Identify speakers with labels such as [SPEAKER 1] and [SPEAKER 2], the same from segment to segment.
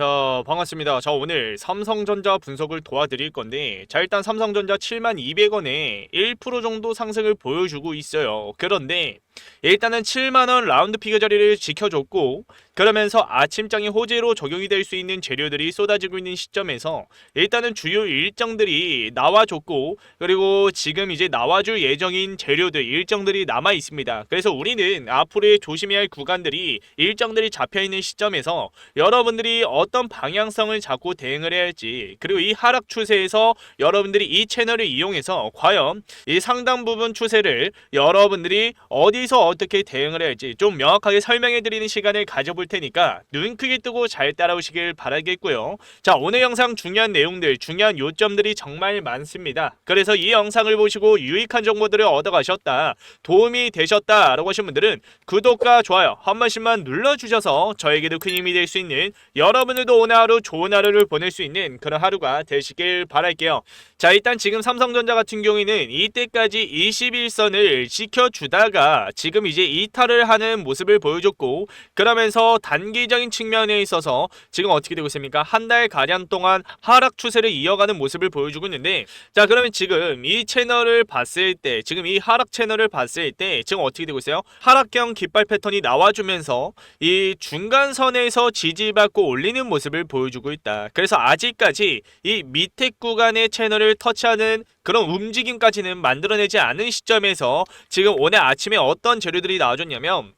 [SPEAKER 1] 자, 반갑습니다. 자, 오늘 삼성전자 분석을 도와드릴 건데, 자, 일단 삼성전자 7만 200원에 1% 정도 상승을 보여주고 있어요. 그런데, 일단은 7만원 라운드 피겨 자리를 지켜줬고, 그러면서 아침장에 호재로 적용이 될 수 있는 재료들이 쏟아지고 있는 시점에서, 일단은 주요 일정들이 나와줬고, 그리고 지금 이제 나와줄 예정인 재료들, 일정들이 남아 있습니다. 그래서 우리는 앞으로의 조심해야 할 구간들이 일정들이 잡혀 있는 시점에서 여러분들이 어떤 방향성을 잡고 대응을 해야 할지 그리고 이 하락 추세에서 여러분들이 이 채널을 이용해서 과연 이 상당 부분 추세를 여러분들이 어디서 어떻게 대응을 해야 할지 좀 명확하게 설명해 드리는 시간을 가져볼 테니까 눈 크게 뜨고 잘 따라오시길 바라겠고요. 자, 오늘 영상 중요한 내용들, 중요한 요점들이 정말 많습니다. 그래서 이 영상을 보시고 유익한 정보들을 얻어가셨다, 도움이 되셨다 라고 하신 분들은 구독과 좋아요 한 번씩만 눌러주셔서 저에게도 큰 힘이 될 수 있는 여러분들도 오늘 하루 좋은 하루를 보낼 수 있는 그런 하루가 되시길 바랄게요. 자 일단 지금 삼성전자 같은 경우에는 이때까지 21선을 지켜주다가 지금 이제 이탈을 하는 모습을 보여줬고 그러면서 단기적인 측면에 있어서 지금 어떻게 되고 있습니까? 한 달 가량 동안 하락 추세를 이어가는 모습을 보여주고 있는데 자 그러면 지금 이 채널을 봤을 때 지금 이 하락 채널을 봤을 때 지금 어떻게 되고 있어요? 하락형 깃발 패턴이 나와주면서 이 중간선에서 지지받고 올리는 모습을 보여주고 있다. 그래서 아직까지 이 밑에 구간의 채널을 터치하는 그런 움직임까지는 만들어내지 않은 시점에서 지금 오늘 아침에 어떤 재료들이 나와줬냐면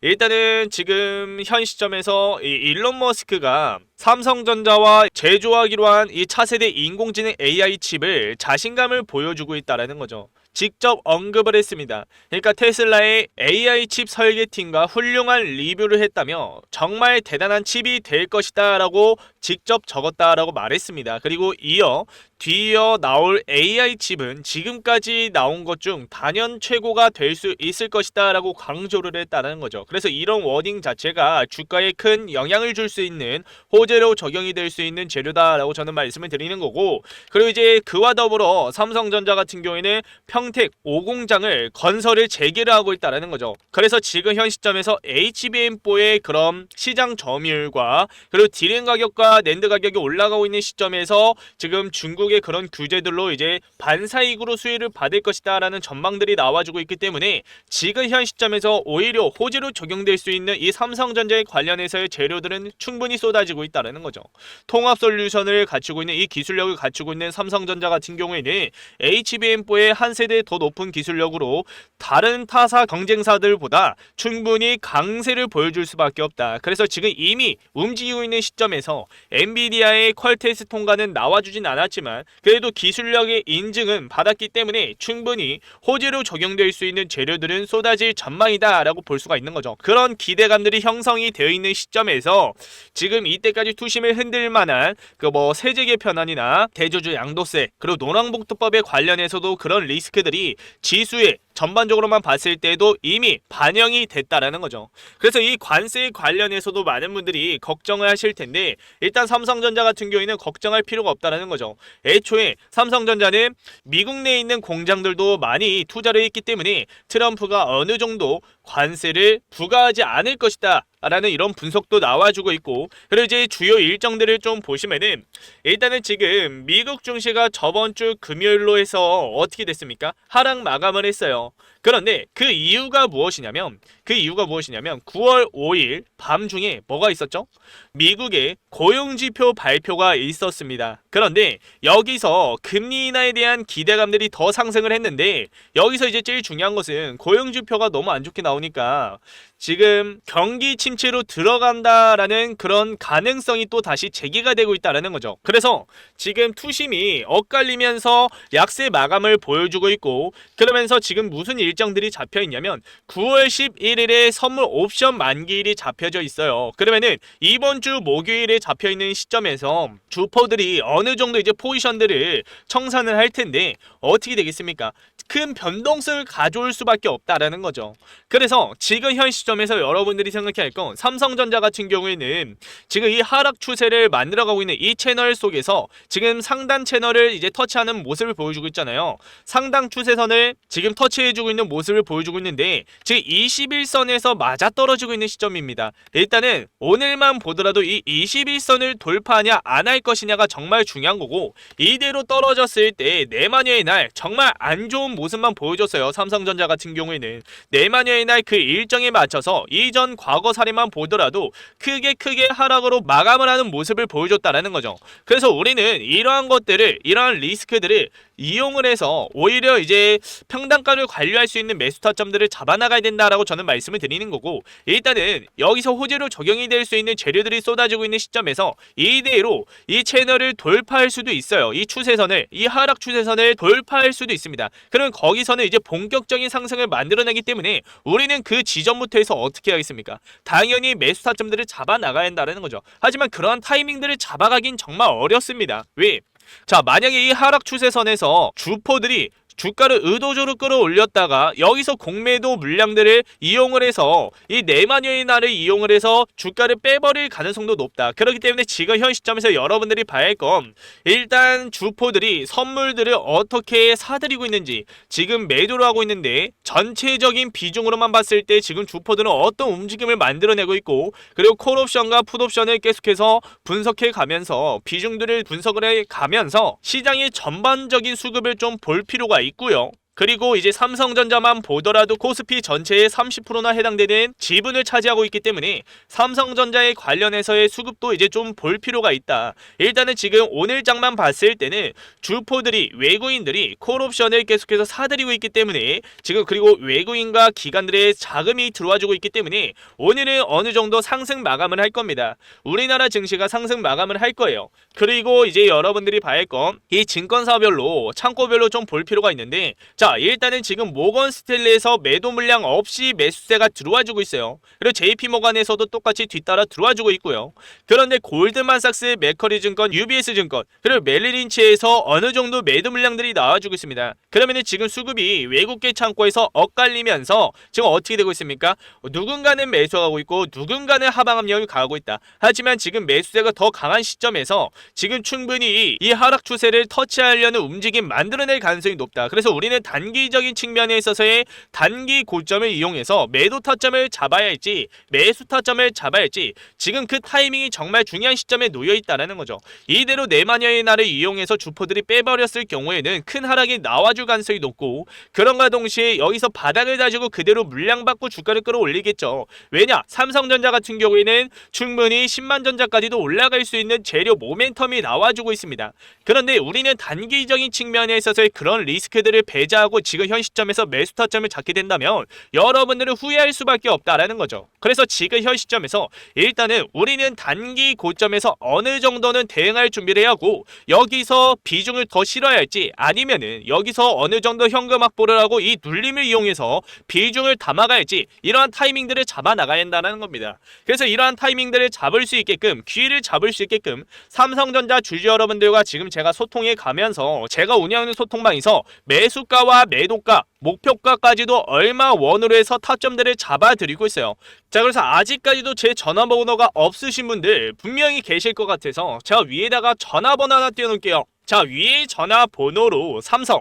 [SPEAKER 1] 일단은 지금 현 시점에서 이 일론 머스크가 삼성전자와 제조하기로 한 이 차세대 인공지능 AI 칩을 자신감을 보여주고 있다라는 거죠. 직접 언급을 했습니다. 그러니까 테슬라의 AI 칩 설계팀과 훌륭한 리뷰를 했다며 정말 대단한 칩이 될 것이다 라고 직접 적었다라고 말했습니다. 그리고 이어 뒤이어 나올 AI 칩은 지금까지 나온 것 중 단연 최고가 될 수 있을 것이다라고 강조를 했다는 거죠. 그래서 이런 워딩 자체가 주가에 큰 영향을 줄 수 있는 호재로 적용이 될 수 있는 재료다라고 저는 말씀을 드리는 거고 그리고 이제 그와 더불어 삼성전자 같은 경우에는 평택 5공장을 건설을 재개를 하고 있다라는 거죠. 그래서 지금 현 시점에서 HBM4의 그런 시장 점유율과 그리고 디램 가격과 낸드 가격이 올라가고 있는 시점에서 지금 중국의 그런 규제들로 이제 반사익으로 수혜를 받을 것이다라는 전망들이 나와주고 있기 때문에 지금 현 시점에서 오히려 호재로 적용될 수 있는 이 삼성전자에 관련해서의 재료들은 충분히 쏟아지고 있다는 거죠. 통합 솔루션을 갖추고 있는 이 기술력을 갖추고 있는 삼성전자 같은 경우에는 HBM4의 한 세대 더 높은 기술력으로 다른 타사 경쟁사들보다 충분히 강세를 보여줄 수밖에 없다. 그래서 지금 이미 움직이고 있는 시점에서 엔비디아의 퀄테스 통과는 나와주진 않았지만 그래도 기술력의 인증은 받았기 때문에 충분히 호재로 적용될 수 있는 재료들은 쏟아질 전망이다 라고 볼 수가 있는 거죠. 그런 기대감들이 형성이 되어 있는 시점에서 지금 이때까지 투심을 흔들 만한 그 뭐 세제 개편안이나 대조주 양도세 그리고 노랑복두법에 관련해서도 그런 리스크들이 지수에 전반적으로만 봤을 때도 이미 반영이 됐다라는 거죠. 그래서 이 관세 관련해서도 많은 분들이 걱정을 하실 텐데 일단 삼성전자 같은 경우에는 걱정할 필요가 없다라는 거죠. 애초에 삼성전자는 미국 내에 있는 공장들도 많이 투자를 했기 때문에 트럼프가 어느 정도 관세를 부과하지 않을 것이다. 라는 이런 분석도 나와주고 있고 그리고 이제 주요 일정들을 좀 보시면은 일단은 지금 미국 증시가 저번 주 금요일로 해서 어떻게 됐습니까? 하락 마감을 했어요. 그런데 그 이유가 무엇이냐면 그 이유가 무엇이냐면 9월 5일 밤중에 뭐가 있었죠? 미국의 고용지표 발표가 있었습니다. 그런데 여기서 금리 인하에 대한 기대감들이 더 상승을 했는데 여기서 이제 제일 중요한 것은 고용지표가 너무 안 좋게 나오니까 지금 경기 침체로 들어간다라는 그런 가능성이 또 다시 제기가 되고 있다라는 거죠. 그래서 지금 투심이 엇갈리면서 약세 마감을 보여주고 있고 그러면서 지금 무슨 일정들이 잡혀 있냐면 9월 11일에 선물 옵션 만기일이 잡혀져 있어요. 그러면은 이번 주 목요일에 잡혀 있는 시점에서 주포들이 어느 정도 이제 포지션들을 청산을 할 텐데 어떻게 되겠습니까? 큰 변동성을 가져올 수밖에 없다라는 거죠. 그래서 지금 현 시점 시점에서 여러분들이 생각해야 할 건 삼성전자 같은 경우에는 지금 이 하락 추세를 만들어가고 있는 이 채널 속에서 지금 상단 채널을 이제 터치하는 모습을 보여주고 있잖아요. 상당 추세선을 지금 터치해주고 있는 모습을 보여주고 있는데 지금 21선에서 맞아 떨어지고 있는 시점입니다. 일단은 오늘만 보더라도 이 21선을 돌파하냐 안 할 것이냐가 정말 중요한 거고 이대로 떨어졌을 때 내마녀의 날 정말 안 좋은 모습만 보여줬어요. 삼성전자 같은 경우에는 내마녀의 날 그 일정에 맞춰서 이전 과거 사례만 보더라도 크게 크게 하락으로 마감을 하는 모습을 보여줬다라는 거죠. 그래서 우리는 이러한 것들을 이러한 리스크들을 이용을 해서 오히려 이제 평단가를 관리할 수 있는 매수 타점들을 잡아나가야 된다라고 저는 말씀을 드리는 거고 일단은 여기서 호재로 적용이 될 수 있는 재료들이 쏟아지고 있는 시점에서 이대로 이 채널을 돌파할 수도 있어요. 이 추세선을 이 하락 추세선을 돌파할 수도 있습니다. 그러면 거기서는 이제 본격적인 상승을 만들어내기 때문에 우리는 그 지점부터 해서 어떻게 하겠습니까? 당연히 매수 타점들을 잡아 나가야 한다는 거죠. 하지만 그러한 타이밍들을 잡아가긴 정말 어렵습니다. 왜? 자, 만약에 이 하락 추세선에서 주포들이 주가를 의도적으로 끌어올렸다가 여기서 공매도 물량들을 이용을 해서 이 네마녀의 날을 이용을 해서 주가를 빼버릴 가능성도 높다. 그렇기 때문에 지금 현 시점에서 여러분들이 봐야 할 건 일단 주포들이 선물들을 어떻게 사들이고 있는지 지금 매도를 하고 있는데 전체적인 비중으로만 봤을 때 지금 주포들은 어떤 움직임을 만들어내고 있고 그리고 콜옵션과 풋옵션을 계속해서 분석해 가면서 비중들을 분석을 해 가면서 시장의 전반적인 수급을 좀 볼 필요가 있고 요. 그리고 이제 삼성전자만 보더라도 코스피 전체의 30%나 해당되는 지분을 차지하고 있기 때문에 삼성전자에 관련해서의 수급도 이제 좀 볼 필요가 있다. 일단은 지금 오늘 장만 봤을 때는 주포들이 외국인들이 콜옵션을 계속해서 사들이고 있기 때문에 지금 그리고 외국인과 기관들의 자금이 들어와주고 있기 때문에 오늘은 어느 정도 상승 마감을 할 겁니다. 우리나라 증시가 상승 마감을 할 거예요. 그리고 이제 여러분들이 봐야 할 건 이 증권사별로 창고별로 좀 볼 필요가 있는데 자 일단은 지금 모건 스탠리에서 매도 물량 없이 매수세가 들어와주고 있어요. 그리고 JP 모간에서도 똑같이 뒤따라 들어와주고 있고요. 그런데 골드만삭스, 맥커리 증권, UBS 증권 그리고 멜리린치에서 어느 정도 매도 물량들이 나와주고 있습니다. 그러면은 지금 수급이 외국계 창고에서 엇갈리면서 지금 어떻게 되고 있습니까? 누군가는 매수하고 있고 누군가는 하방 압력을 가하고 있다. 하지만 지금 매수세가 더 강한 시점에서 지금 충분히 이 하락 추세를 터치하려는 움직임 만들어낼 가능성이 높다. 그래서 우리는 단기적인 측면에 있어서의 단기 고점을 이용해서 매도 타점을 잡아야 할지 매수 타점을 잡아야 할지 지금 그 타이밍이 정말 중요한 시점에 놓여 있다라는 거죠. 이대로 네마녀의 날을 이용해서 주포들이 빼버렸을 경우에는 큰 하락이 나와줄 가능성이 높고 그런가 동시에 여기서 바닥을 다지고 그대로 물량 받고 주가를 끌어올리겠죠. 왜냐? 삼성전자 같은 경우에는 충분히 10만 전자까지도 올라갈 수 있는 재료 모멘텀이 나와주고 있습니다. 그런데 우리는 단기적인 측면에 있어서의 그런 리스크들을 배제 하고 지금 현 시점에서 매수 타점을 잡게 된다면 여러분들은 후회할 수밖에 없다라는 거죠. 그래서 지금 현 시점에서 일단은 우리는 단기 고점에서 어느 정도는 대응할 준비를 해야 하고 여기서 비중을 더 실어야 할지 아니면은 여기서 어느 정도 현금 확보를 하고 이 눌림을 이용해서 비중을 담아갈지 이러한 타이밍들을 잡아 나가야 한다는 겁니다. 그래서 이러한 타이밍들을 잡을 수 있게끔 기회를 잡을 수 있게끔 삼성전자 주주 여러분들과 지금 제가 소통해 가면서 제가 운영하는 소통방에서 매수가와 매도가 목표가까지도 얼마 원으로 해서 타점들을 잡아드리고 있어요. 자 그래서 아직까지도 제 전화번호가 없으신 분들 분명히 계실 것 같아서 제가 위에다가 전화번호 하나 띄워놓을게요. 자 위에 전화번호로 삼성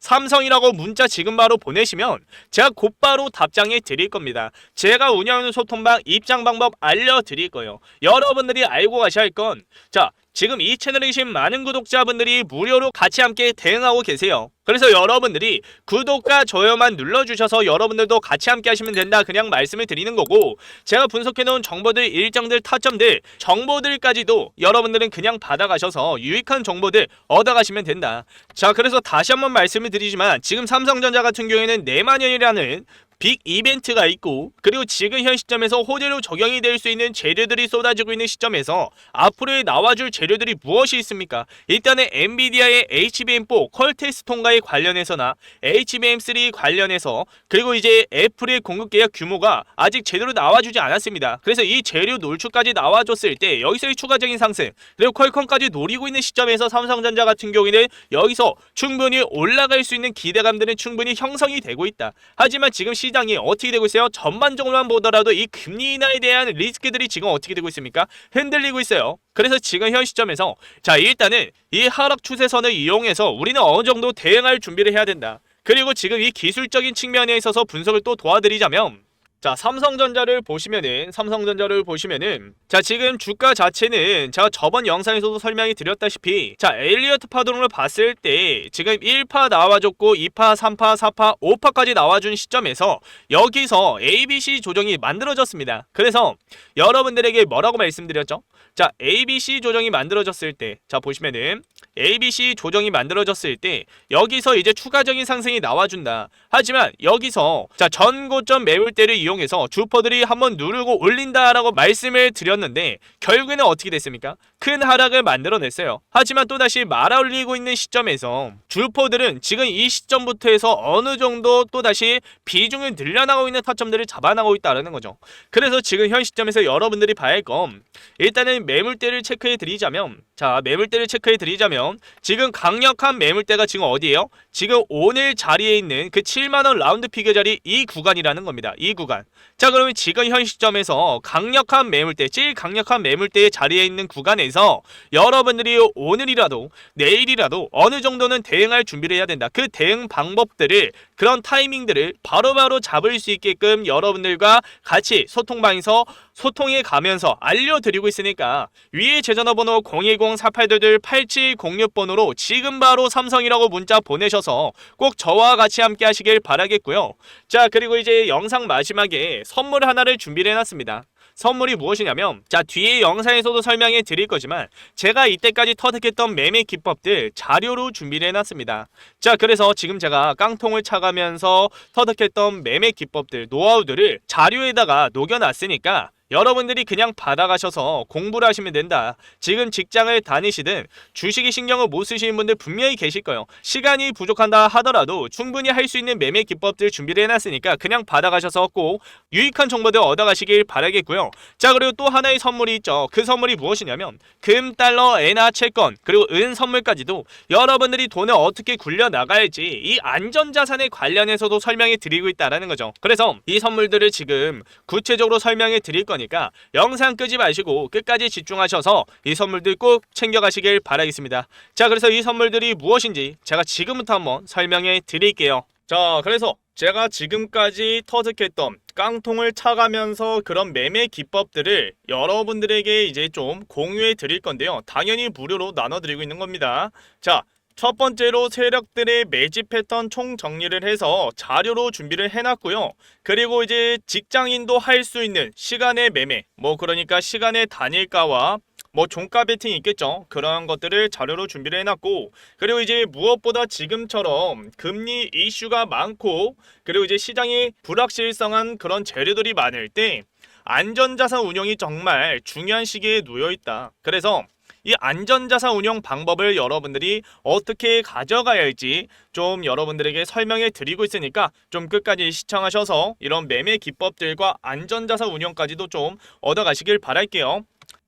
[SPEAKER 1] 삼성이라고 문자 지금 바로 보내시면 제가 곧바로 답장해 드릴 겁니다. 제가 운영하는 소통방 입장 방법 알려드릴 거예요. 여러분들이 알고 가셔야 할 건 자 지금 이 채널에 계신 많은 구독자분들이 무료로 같이 함께 대응하고 계세요. 그래서 여러분들이 구독과 좋아요만 눌러주셔서 여러분들도 같이 함께 하시면 된다 그냥 말씀을 드리는 거고 제가 분석해놓은 정보들 일정들 타점들 정보들까지도 여러분들은 그냥 받아가셔서 유익한 정보들 얻어가시면 된다 자 그래서 다시 한번 말씀을 드리지만 지금 삼성전자 같은 경우에는 네마년이라는 빅 이벤트가 있고 그리고 지금 현 시점에서 호재로 적용이 될 수 있는 재료들이 쏟아지고 있는 시점에서 앞으로 나와줄 재료들이 무엇이 있습니까? 일단은 엔비디아의 HBM4 컬테스 통과에 관련해서나 HBM3 관련해서 그리고 이제 애플의 공급 계약 규모가 아직 제대로 나와주지 않았습니다. 그래서 이 재료 노출까지 나와줬을 때 여기서의 추가적인 상승 그리고 퀄컴까지 노리고 있는 시점에서 삼성전자 같은 경우에는 여기서 충분히 올라갈 수 있는 기대감들은 충분히 형성이 되고 있다. 하지만 지금 시 시장이 어떻게 되고 있어요? 전반적으로만 보더라도 이 금리 인하에 대한 리스크들이 지금 어떻게 되고 있습니까? 흔들리고 있어요. 그래서 지금 현 시점에서 자 일단은 이 하락 추세선을 이용해서 우리는 어느 정도 대응할 준비를 해야 된다. 그리고 지금 이 기술적인 측면에 있어서 분석을 또 도와드리자면 자 삼성전자를 보시면은 삼성전자를 보시면은 자 지금 주가 자체는 제가 저번 영상에서도 설명이 드렸다시피 자 엘리어트 파동을 봤을 때 지금 1파 나와줬고 2파 3파 4파 5파까지 나와준 시점에서 여기서 ABC 조정이 만들어졌습니다 그래서 여러분들에게 뭐라고 말씀드렸죠 자 ABC 조정이 만들어졌을 때 자 보시면은 ABC 조정이 만들어졌을 때 여기서 이제 추가적인 상승이 나와준다. 하지만 여기서 자 전고점 매물대를 이용해서 주퍼들이 한번 누르고 올린다라고 말씀을 드렸는데 결국에는 어떻게 됐습니까? 큰 하락을 만들어냈어요. 하지만 또다시 말아 올리고 있는 시점에서 주포들은 지금 이 시점부터 해서 어느 정도 또다시 비중을 늘려나가고 있는 타점들을 잡아나가고 있다는 거죠. 그래서 지금 현 시점에서 여러분들이 봐야 할 건 일단은 매물대를 체크해 드리자면 자 매물대를 체크해 드리자면 지금 강력한 매물대가 지금 어디예요? 지금 오늘 자리에 있는 그 7만원 라운드 피겨 자리 이 구간이라는 겁니다. 이 구간. 자 그러면 지금 현 시점에서 강력한 매물대, 제일 강력한 매물대의 자리에 있는 구간에서 여러분들이 오늘이라도 내일이라도 어느 정도는 대응할 준비를 해야 된다. 그 대응 방법들을 그런 타이밍들을 바로바로 잡을 수 있게끔 여러분들과 같이 소통방에서 소통해 가면서 알려드리고 있으니까 위에 제 전화번호 010-4822-8706번으로 지금 바로 삼성이라고 문자 보내셔서 꼭 저와 같이 함께 하시길 바라겠고요. 자 그리고 이제 영상 마지막에 선물 하나를 준비를 해놨습니다. 선물이 무엇이냐면 자 뒤에 영상에서도 설명해 드릴 거지만 제가 이때까지 터득했던 매매 기법들 자료로 준비를 해놨습니다. 자 그래서 지금 제가 깡통을 차가면서 터득했던 매매 기법들 노하우들을 자료에다가 녹여놨으니까 여러분들이 그냥 받아가셔서 공부를 하시면 된다. 지금 직장을 다니시든 주식이 신경을 못 쓰시는 분들 분명히 계실 거예요. 시간이 부족한다 하더라도 충분히 할 수 있는 매매 기법들 준비를 해놨으니까 그냥 받아가셔서 꼭 유익한 정보들 얻어가시길 바라겠고요. 자 그리고 또 하나의 선물이 있죠. 그 선물이 무엇이냐면 금, 달러, 엔화, 채권 그리고 은 선물까지도 여러분들이 돈을 어떻게 굴려 나갈지 이 안전자산에 관련해서도 설명해 드리고 있다라는 거죠. 그래서 이 선물들을 지금 구체적으로 설명해 드릴 거니 까 영상 끄지 마시고 끝까지 집중하셔서 이 선물들 꼭 챙겨가시길 바라겠습니다. 자 그래서 이 선물들이 무엇인지 제가 지금부터 한번 설명해 드릴게요. 자 그래서 제가 지금까지 터득했던 깡통을 차가면서 그런 매매 기법들을 여러분들에게 이제 좀 공유해 드릴 건데요. 당연히 무료로 나눠 드리고 있는 겁니다. 자, 첫 번째로 세력들의 매집 패턴 총 정리를 해서 자료로 준비를 해놨고요. 그리고 이제 직장인도 할 수 있는 시간의 매매, 뭐 그러니까 시간의 단일가와 뭐 종가 베팅이 있겠죠. 그런 것들을 자료로 준비를 해놨고 그리고 이제 무엇보다 지금처럼 금리 이슈가 많고 그리고 이제 시장이 불확실성한 그런 재료들이 많을 때 안전자산 운용이 정말 중요한 시기에 놓여 있다. 그래서 이 안전자산 운용 방법을 여러분들이 어떻게 가져가야 할지 좀 여러분들에게 설명해 드리고 있으니까 좀 끝까지 시청하셔서 이런 매매 기법들과 안전자산 운용까지도 좀 얻어가시길 바랄게요.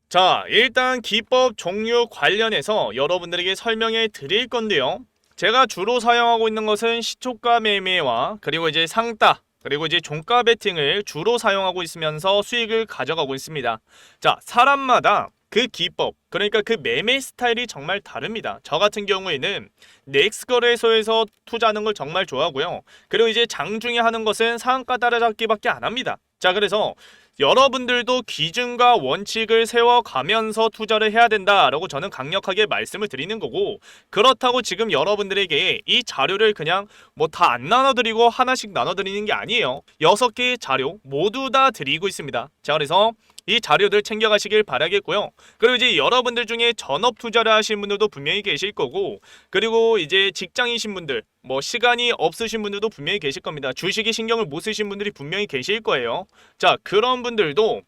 [SPEAKER 1] 자, 일단 기법 종류 관련해서 여러분들에게 설명해 드릴 건데요. 제가 주로 사용하고 있는 것은 시초가 매매와 그리고 이제 상따 그리고 이제 종가 베팅을 주로 사용하고 있으면서 수익을 가져가고 있습니다. 자, 사람마다 그 기법, 그러니까 그 매매 스타일이 정말 다릅니다. 저 같은 경우에는 넥스 거래소에서 투자하는 걸 정말 좋아하고요. 그리고 이제 장중에 하는 것은 상한가 따라잡기밖에 안 합니다. 자, 그래서 여러분들도 기준과 원칙을 세워가면서 투자를 해야 된다라고 저는 강력하게 말씀을 드리는 거고 그렇다고 지금 여러분들에게 이 자료를 그냥 뭐 다 안 나눠드리고 하나씩 나눠드리는 게 아니에요. 여섯 개의 자료 모두 다 드리고 있습니다. 자 그래서 이 자료들 챙겨가시길 바라겠고요. 그리고 이제 여러분들 중에 전업 투자를 하시는 분들도 분명히 계실 거고 그리고 이제 직장이신 분들 뭐 시간이 없으신 분들도 분명히 계실 겁니다. 주식에 신경을 못 쓰신 분들이 분명히 계실 거예요. 자 그런 분들도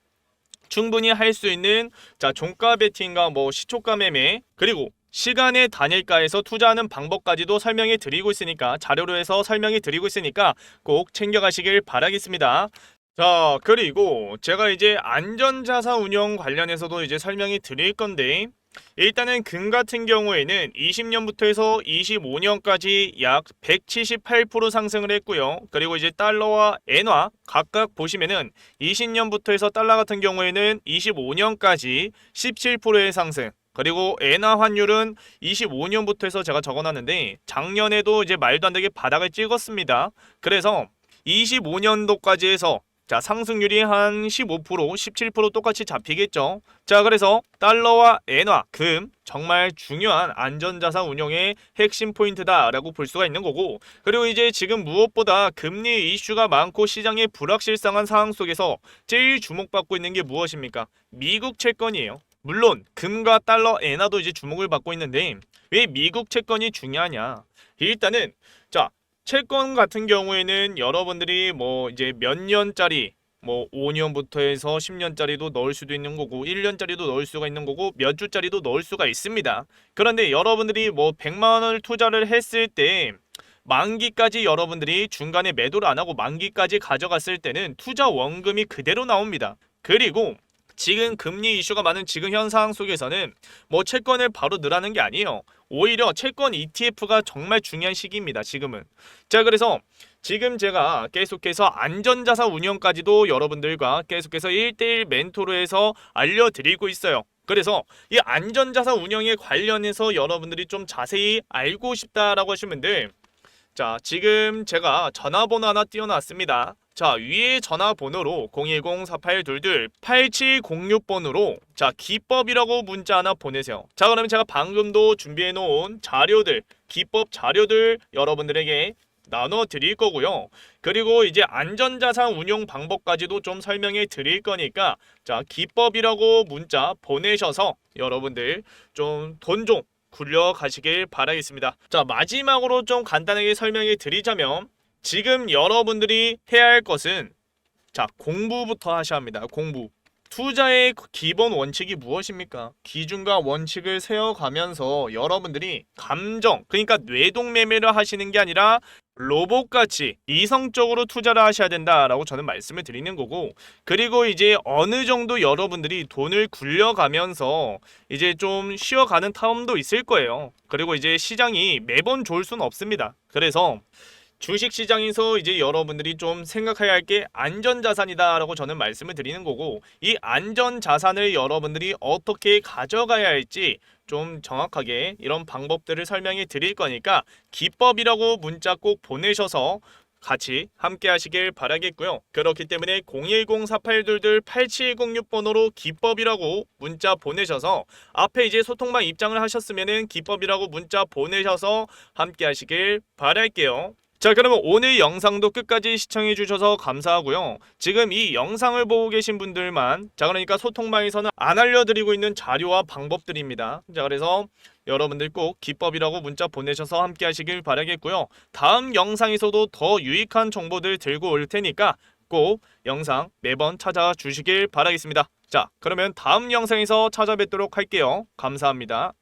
[SPEAKER 1] 충분히 할 수 있는 자 종가 베팅과 뭐 시초가 매매 그리고 시간의 단일가에서 투자하는 방법까지도 설명해 드리고 있으니까 자료로 해서 설명해 드리고 있으니까 꼭 챙겨가시길 바라겠습니다. 자 그리고 제가 이제 안전자산 운영 관련해서도 이제 설명해 드릴 건데 일단은 금 같은 경우에는 20년부터 해서 25년까지 약 178% 상승을 했고요. 그리고 이제 달러와 엔화 각각 보시면은 20년부터 해서 달러 같은 경우에는 25년까지 17%의 상승. 그리고 엔화 환율은 25년부터 해서 제가 적어놨는데 작년에도 이제 말도 안 되게 바닥을 찍었습니다. 그래서 25년도까지 해서 자 상승률이 한 15% 17% 똑같이 잡히겠죠. 자 그래서 달러와 엔화 금 정말 중요한 안전자산 운용의 핵심 포인트다라고 볼 수가 있는 거고 그리고 이제 지금 무엇보다 금리 이슈가 많고 시장에 불확실성한 상황 속에서 제일 주목받고 있는 게 무엇입니까? 미국 채권이에요. 물론 금과 달러 엔화도 이제 주목을 받고 있는데 왜 미국 채권이 중요하냐? 일단은 자 채권 같은 경우에는 여러분들이 뭐 이제 몇 년짜리 뭐 5년부터 해서 10년짜리도 넣을 수도 있는 거고 1년짜리도 넣을 수가 있는 거고 몇 주짜리도 넣을 수가 있습니다. 그런데 여러분들이 뭐 100만 원을 투자를 했을 때 만기까지 여러분들이 중간에 매도를 안 하고 만기까지 가져갔을 때는 투자 원금이 그대로 나옵니다. 그리고 지금 금리 이슈가 많은 지금 현 상황 속에서는 뭐 채권을 바로 넣으라는 게 아니에요. 오히려 채권 ETF가 정말 중요한 시기입니다. 지금은. 자, 그래서 지금 제가 계속해서 안전자산 운영까지도 여러분들과 계속해서 1대1 멘토로 해서 알려드리고 있어요. 그래서 이 안전자산 운영에 관련해서 여러분들이 좀 자세히 알고 싶다라고 하시면 돼. 자, 지금 제가 전화번호 하나 띄워놨습니다. 자, 위에 전화번호로 010-4822-8706번으로 자, 기법이라고 문자 하나 보내세요. 자, 그러면 제가 방금도 준비해 놓은 자료들, 기법 자료들 여러분들에게 나눠 드릴 거고요. 그리고 이제 안전자산 운용 방법까지도 좀 설명해 드릴 거니까 자, 기법이라고 문자 보내셔서 여러분들 좀 돈좀 굴려 가시길 바라겠습니다. 자, 마지막으로 좀 간단하게 설명해 드리자면 지금 여러분들이 해야 할 것은 자, 공부부터 하셔야 합니다. 공부. 투자의 기본 원칙이 무엇입니까? 기준과 원칙을 세워가면서 여러분들이 감정, 그러니까 뇌동매매를 하시는 게 아니라 로봇같이 이성적으로 투자를 하셔야 된다라고 저는 말씀을 드리는 거고 그리고 이제 어느 정도 여러분들이 돈을 굴려가면서 이제 좀 쉬어가는 타임도 있을 거예요. 그리고 이제 시장이 매번 좋을 수는 없습니다. 그래서 주식 시장에서 이제 여러분들이 좀 생각해야 할 게 안전 자산이다라고 저는 말씀을 드리는 거고 이 안전 자산을 여러분들이 어떻게 가져가야 할지 좀 정확하게 이런 방법들을 설명해 드릴 거니까 기법이라고 문자 꼭 보내셔서 같이 함께 하시길 바라겠고요. 그렇기 때문에 010-4822-8706 번호로 기법이라고 문자 보내셔서 앞에 이제 소통방 입장을 하셨으면은 기법이라고 문자 보내셔서 함께 하시길 바랄게요. 자 그러면 오늘 영상도 끝까지 시청해 주셔서 감사하고요. 지금 이 영상을 보고 계신 분들만 자 그러니까 소통방에서는 안 알려드리고 있는 자료와 방법들입니다. 자 그래서 여러분들 꼭 기법이라고 문자 보내셔서 함께 하시길 바라겠고요. 다음 영상에서도 더 유익한 정보들 들고 올 테니까 꼭 영상 매번 찾아주시길 바라겠습니다. 자 그러면 다음 영상에서 찾아뵙도록 할게요. 감사합니다.